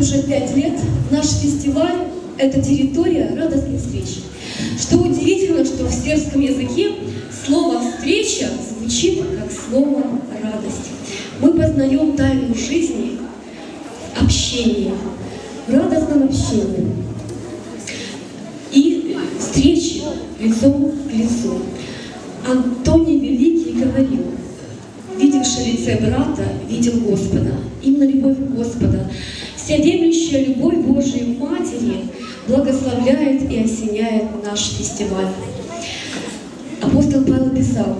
уже пять лет наш фестиваль – это территория радостных встреч. Что удивительно, что в сербском языке слово «встреча» звучит как слово «радость». Мы познаем тайну жизни общения, радостном общении и встречи лицом к лицу. Антоний Великий говорил, видевший лице брата, видел Господа. Именно любовь Господа, всеобъемлющая любовь Божией Матери благословляет и осеняет наш фестиваль. Апостол Павел писал,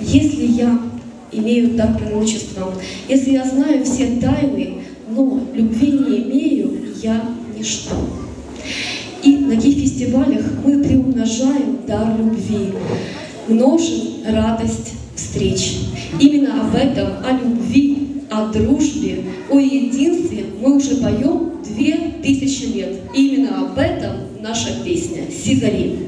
если я имею дар пророчества, если я знаю все тайны, но любви не имею, я ничто. И на таких фестивалях мы приумножаем дар любви, множим радость встреч. Именно об этом, о любви, о дружбе, о единстве мы уже поем две тысячи лет. И именно об этом наша песня «Сизари».